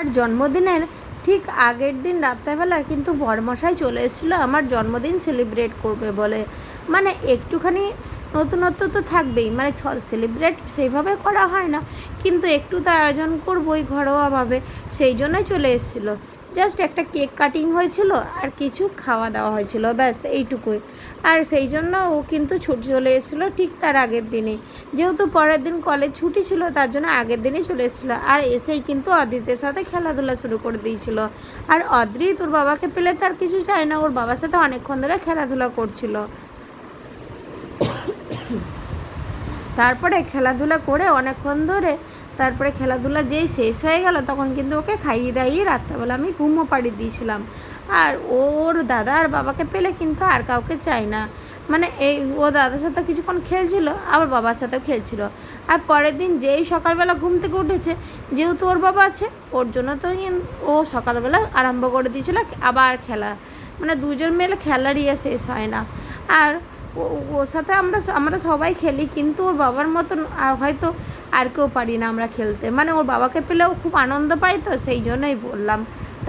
আর জন্মদিনের ঠিক আগের দিন রাত্রেবেলা কিন্তু বরমশাই চলে এসেছিল আমার জন্মদিন সেলিব্রেট করবে বলে। মানে একটুখানি নতুনত্ব তো থাকবেই। মানে সেলিব্রেট সেইভাবে করা হয় না। কিন্তু একটু তো আয়োজন করবোই ঘরোয়াভাবে। সেই জন্যই চলে এসেছিল। জাস্ট একটা কেক কাটিং হয়েছিল আর কিছু খাওয়া দাওয়া হয়েছিল। ব্যাস, এইটুকুই। আর সেই জন্য ও কিন্তু ছুটি চলে এসেছিল ঠিক তার আগের দিনে যেহেতু পরের দিন কলেজ ছুটি ছিল, তার জন্য আগের দিনই চলে এসেছিল। আর এসেই কিন্তু অদ্রিতের সাথে খেলাধুলা শুরু করে দিয়েছিল। আর অদ্রিত ওর বাবাকে পেলে তার কিছু চায় না। ওর বাবার সাথে অনেকক্ষণ ধরে খেলাধুলা করছিল। তারপরে খেলাধুলা করে অনেকক্ষণ ধরে তারপরে খেলাধুলা যেই শেষ হয়ে গেল, তখন কিন্তু ওকে খাইয়ে দাইয়ে রাত্রেবেলা আমি ঘুমও পাড়ি দিয়েছিলাম। আর ওর দাদা আর বাবাকে পেলে কিন্তু আর কাউকে চায় না। মানে এই ও দাদার সাথে কিছুক্ষণ খেলছিল, আবার বাবার সাথেও খেলছিল। আর পরের দিন যেই সকালবেলা ঘুম থেকে উঠেছে, যেহেতু ওর বাবা আছে, ওর জন্য তো ও সকালবেলা আরম্ভ করে দিয়েছিল আবার খেলা। মানে দুজন মিলে খেলারই শেষ হয় না। আর ওর সাথে আমরা আমরা সবাই খেলি, কিন্তু ওর বাবার মতন হয়তো আর কেউ পারি না আমরা খেলতে। মানে ওর বাবাকে পেলেও খুব আনন্দ পাই তো, সেই জন্যই বললাম।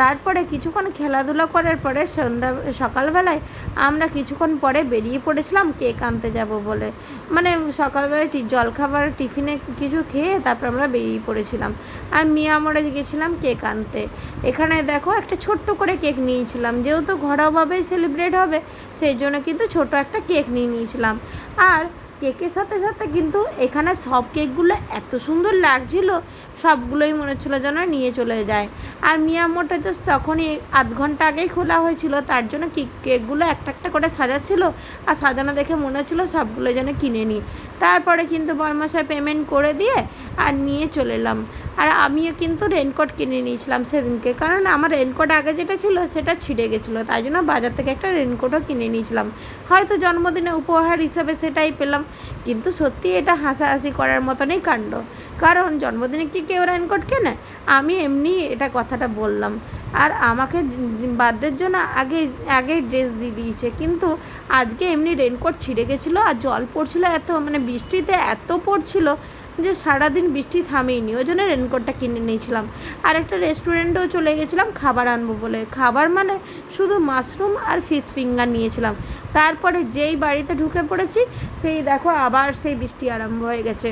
তারপরে কিছুক্ষণ খেলাধুলা করার পরে সন্ধ্যা, সকালবেলায় আমরা কিছুক্ষণ পরে বেরিয়ে পড়েছিলাম কেক আনতে যাব বলে। মানে সকালবেলায় জলখাবার, টিফিনে কিছু খেয়ে তারপর আমরা বেরিয়ে পড়েছিলাম। আর মিয়া আমরা গেছিলাম কেক আনতে। এখানে দেখো একটা ছোট্ট করে কেক নিয়েছিলাম। যেহেতু ঘরোয়াভাবেই সেলিব্রেট হবে, সেই জন্য কিন্তু ছোট একটা কেক নিয়ে নিয়েছিলাম। আর কেকের সাথে সাথে কিন্তু এখানে সব কেকগুলো এত সুন্দর লাগছিল, সবগুলোই মনে হচ্ছিল যেন নিয়ে চলে যায়। আর মিয়া মিয়ামোটা জাস্ট তখনই আধ ঘণ্টা আগেই খোলা হয়েছিল, তার জন্য কি কেকগুলো একটা একটা করে সাজাচ্ছিল আর সাজানো দেখে মনে হচ্ছিল সবগুলো যেন কিনে নিই। তারপরে কিন্তু বর্মাশায় পেমেন্ট করে দিয়ে আর নিয়ে চলে এলাম। আর আমিও কিন্তু রেনকোট কিনে নিয়েছিলাম সেদিনকে। কারণ আমার রেনকোট আগে যেটা ছিল সেটা ছিঁড়ে গেছিল, তাই জন্য বাজার থেকে একটা রেনকোটও কিনে নিয়েছিলাম। হয়তো জন্মদিনে উপহার হিসাবে সেটাই পেলাম, কিন্তু সত্যি এটা হাসাহাসি করার মতনই কাণ্ড। কারণ জন্মদিনে কি কেউ রেনকোট কেনে? আমি এমনি এটা কথাটা বললাম। আর আমাকে বার্থডের জন্য আগে, আগেই ড্রেস দিয়ে দিয়েছে, কিন্তু আজকে এমনি রেনকোট ছিঁড়ে গেছিল আর জল পড়ছিল এত মানে বৃষ্টিতে এত পড়ছিল। যে সারাদিন বৃষ্টি থামেইনি, ওই জন্য রেনকোটটা কিনে নিয়েছিলাম। আর একটা রেস্টুরেন্টেও চলে গেছিলাম, খাবার আনব বলে। খাবার মানে শুধু মাশরুম আর ফিশ ফিঙ্গার নিয়েছিলাম। তারপরে যেই বাড়িতে ঢুকে পড়েছি, সেই দেখো আবার সেই বৃষ্টি আরম্ভ হয়ে গেছে।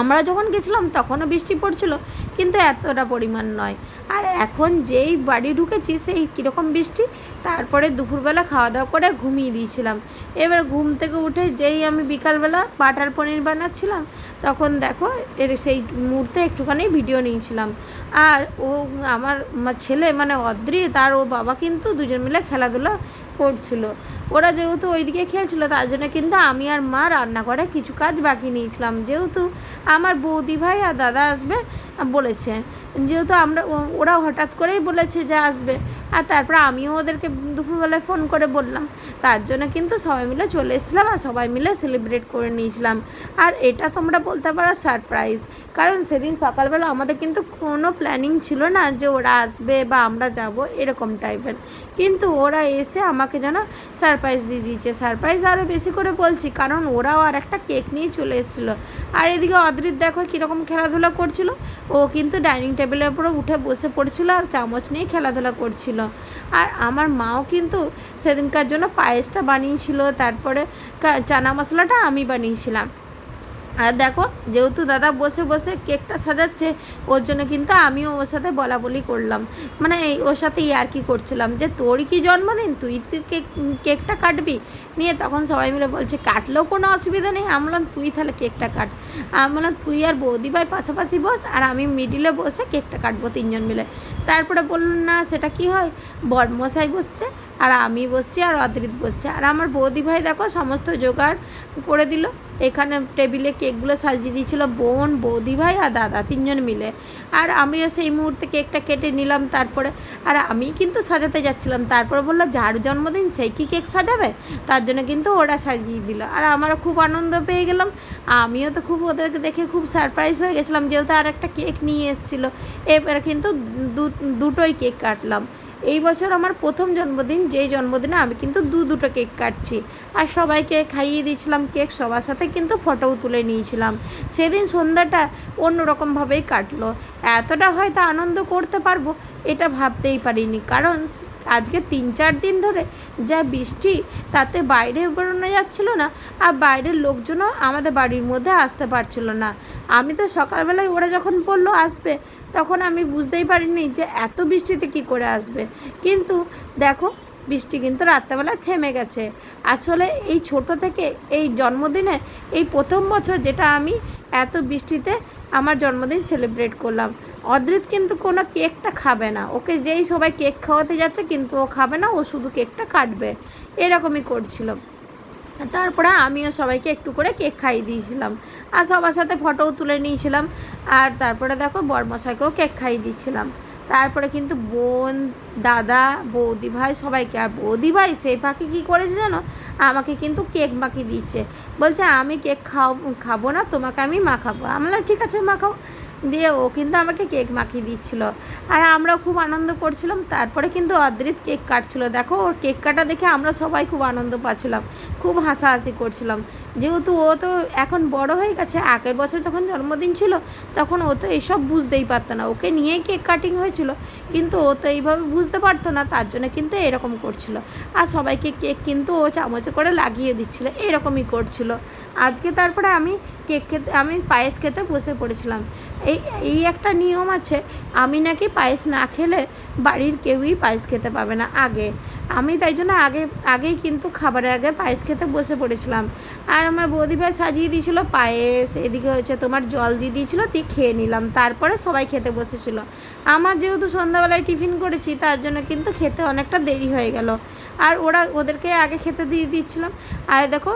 আমরা যখন গেছিলাম, তখনও বৃষ্টি পড়ছিল, কিন্তু এতটা পরিমাণ নয়। আর এখন যেই বাড়ি ঢুকেছি, সেই কীরকম বৃষ্টি? তারপরে দুপুরবেলা খাওয়া দাওয়া করে ঘুমিয়ে দিয়েছিলাম। এবার ঘুম থেকে উঠে যেই আমি বিকালবেলা বাটার পনির বানাচ্ছিলাম, তখন দেখো এর সেই মুহূর্তে একটুখানি ভিডিও নিয়েছিলাম। আর ও আমার আমার ছেলে মানে অদ্রিত তার ওর বাবা কিন্তু দুজন মিলে খেলাধুলা করছিল। ওরা যেহেতু ওইদিকে খেলছিল, তার জন্য কিন্তু আমি আর মা রান্না করে কিছু কাজ বাকি নিয়েছিলাম। যেহেতু আমার বৌদি ভাই আর দাদা আসবে বলেছে, যেহেতু আমরা ওরা হঠাৎ করেই বলেছে যে আসবে। আর তারপর আমিও ওদেরকে দুপুরবেলায় ফোন করে বললাম। তার জন্য কিন্তু সবাই মিলে চলে এসেছিলাম আর সবাই মিলে সেলিব্রেট করে নিয়েছিলাম। আর এটা তোমরা বলতে পারো সারপ্রাইজ কারণ সেদিন সকালবেলা আমাদের কিন্তু কোনো প্ল্যানিং ছিল না যে ওরা আসবে বা আমরা যাব এরকম টাইপের কিন্তু ওরা এসে আমাকে যেন সারপ্রাইজ দিয়ে দিয়েছে। সারপ্রাইজ আরও বেশি করে বলছি, কারণ ওরাও আর একটা কেক নিয়ে চলে এসেছিল। আর এদিকে অদ্রিত দেখো কীরকম খেলাধুলা করছিল। ও কিন্তু ডাইনিং টেবিলের উপরে উঠে বসে পড়ছিল আর চামচ নিয়ে খেলাধুলা করছিল। আর আমার মাও কিন্তু সেদিনকার জন্য পায়েসটা বানিয়েছিল, তারপরে চানা মশলাটা আমি বানিয়েছিলাম। আর দেখো, যেহেতু দাদা বসে বসে কেকটা সাজাচ্ছে, ওর জন্য কিন্তু আমিও ওর সাথে বলা বলি করলাম। মানে এই, ওর সাথে আর কি করছিলাম যে, তোরই কি জন্মদিন? তুই তুই কেক, কেকটা কাটবি? নিয়ে তখন সবাই মিলে বলছে, কাটলেও কোনো অসুবিধা নেই। আমি বললাম, তুই তাহলে কেকটা কাট। আমি বললাম, তুই আর বৌদি ভাই পাশাপাশি বস, আর আমি মিডিলে বসে কেকটা কাটবো তিনজন মিলে। তারপরে বললাম না, সেটা কি হয়? বড়মশাই বসছে, আর আমি বসছি, আর অদ্রিত বসছে। আর আমার বৌদি ভাই দেখো, সমস্ত জোগাড় করে দিল। এখানে টেবিলে কেকগুলো সাজিয়ে দিয়েছিল বোন, বৌদি ভাই আর দাদা তিনজন মিলে। আর আমিও সেই মুহূর্তে কেকটা কেটে নিলাম তারপরে। আর আমি কিন্তু সাজাতে যাচ্ছিলাম। তারপর বলল, যার জন্মদিন সেই কি কেক সাজাবে? তার জন্য কিন্তু ওরা সাজিয়ে দিল। আর আমারও খুব আনন্দ পেয়ে গেলাম। আমিও তো খুব ওদেরকে দেখে খুব সারপ্রাইজ হয়ে গেছিলাম, যেহেতু আর একটা কেক নিয়ে এসেছিল। এবারে কিন্তু দু- দুটোই কেক কাটলাম। এই বছর আমার প্রথম জন্মদিন, যেই জন্মদিনে আমি কিন্তু দু দুটো কেক কাটছি। আর সবাইকে খাইয়ে দিয়েছিলাম কেক, সবার সাথে কিন্তু ফটোও তুলে নিয়েছিলাম। সেদিন সন্ধ্যাটা অন্যরকমভাবেই কাটলো। এতটা হয়তো আনন্দ করতে পারব, এটা ভাবতেই পারিনি। কারণ আজকে তিন চার দিন ধরে যা বৃষ্টি, তাতে বাইরে বেরোনো যাচ্ছিল না, আর বাইরের লোকজনও আমাদের বাড়ির মধ্যে আসতে পারছিল না। আমি তো সকালবেলায় ওরা যখন বলল আসবে, তখন আমি বুঝতেই পারিনি যে এত বৃষ্টিতে কি করে আসবে। কিন্তু দেখো, বৃষ্টি কিন্তু রাত্রেবেলা থেমে গেছে। আসলে এই ছোট থেকে এই জন্মদিনে এই প্রথম বছর যেটা আমি এত বৃষ্টিতে আমার জন্মদিন সেলিব্রেট করলাম। অদ্রিত কিন্তু কোনো কেকটা খাবে না। ওকে যেই সবাই কেক খাওয়াতে যাচ্ছে কিন্তু ও খাবে না, ও শুধু কেকটা কাটবে। এরকমই করছিল তারপরে আমিও সবাইকে একটু করে কেক খাইয়ে দিয়েছিলাম। আর সবার সাথে ফটোও তুলে নিয়েছিলাম। আর তারপরে দেখো বরমশাইকেও কেক খাইয়ে দিচ্ছিলাম তারপরে কিন্তু বোন, দাদা, বৌদি ভাই সবাইকে। আর বৌদি ভাই সেই পাখি কী করেছে জানো? আমাকে কিন্তু কেক মাখিয়ে দিচ্ছে। বলছে, আমি কেক খাও, খাব না, তোমাকে আমি মাখাবো আমি ঠিক আছে মাখাও দিয়ে ও কিন্তু আমাকে কেক মাখিয়ে দিচ্ছিল। আর আমরাও খুব আনন্দ করছিলাম, তারপরে কিন্তু অদ্রিত কেক কাটছিল। দেখো, ওর কেক কাটা দেখে আমরা সবাই খুব আনন্দ পাচ্ছিলাম, খুব হাসাহাসি করছিলাম। যেহেতু ও তো এখন বড় হয়ে গেছে, আগের বছর যখন জন্মদিন ছিল, তখন ও তো এইসব বুঝতেই পারতো না। ওকে নিয়েই কেক কাটিং হয়েছিল, কিন্তু ও তো এইভাবে বুঝতে পারতো না, তার জন্য কিন্তু এরকম করছিল। আর সবাইকে কেক কিন্তু ও চামচে করে লাগিয়ে দিচ্ছিল, এরকমই করছিল। আজকে তারপরে আমি কেক খেতে, আমি পায়েস খেতে বসে পড়েছিলাম। এই এই একটা নিয়ম আছে, আমি নাকি পায়েস না খেলে বাড়ির কেউই পায়েস খেতে পাবে না আগে। আমি তাই জন্য আগে, আগেই কিন্তু খাবারের আগে পায়েস খেতে বসে পড়েছিলাম। আর আমার বৌদি ভাই সাজিয়ে দিয়েছিল পায়েস, এদিকে হচ্ছে তোমার জল দিয়ে দিয়েছিলো, দিয়ে খেয়ে নিলাম। তারপরে সবাই খেতে বসেছিল। আমার যেহেতু সন্ধ্যাবেলায় টিফিন করেছি, তার জন্য কিন্তু খেতে অনেকটা দেরি হয়ে গেল। আর ওরা ওদেরকে আগে খেতে দিয়ে দিচ্ছিলাম। আর দেখো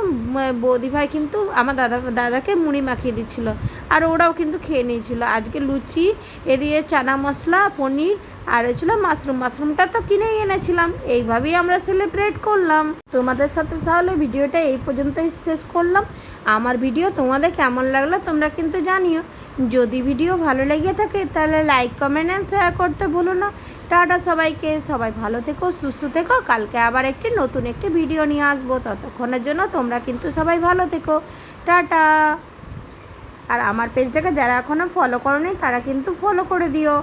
বৌদি ভাই কিন্তু আমার দাদা, দাদাকে মুড়ি মাখিয়ে দিচ্ছিল। আর ওরাও কিন্তু খেয়ে নিয়েছিল। আজকে লুচি এদিকে চানা মশলা, পনির, আর হচ্ছিল মাশরুম। মাশরুমটা তো কিনেই এনেছিলাম। এইভাবেই আমরা সেলিব্রেট করলাম। তোমাদের সাথে তাহলে ভিডিওটা এই পর্যন্তই শেষ করলাম। আমার ভিডিও তোমাদের কেমন লাগল তোমরা কিন্তু জানিও। যদি ভিডিও ভালো লেগে থাকে তাহলে লাইক কমেন্ট অ্যান্ড শেয়ার করতে ভুলো না। টাটা সবাইকে, সবাই ভালো থেকো, সুস্থ থেকো। কালকে আবার একটি নতুন একটি ভিডিও নিয়ে আসব। ততক্ষণের জন্য তোমরা কিন্তু সবাই ভালো থেকো। টাটা। আর আমার পেজটাকে যারা এখনও ফলো করো তারা কিন্তু ফলো করে দিও।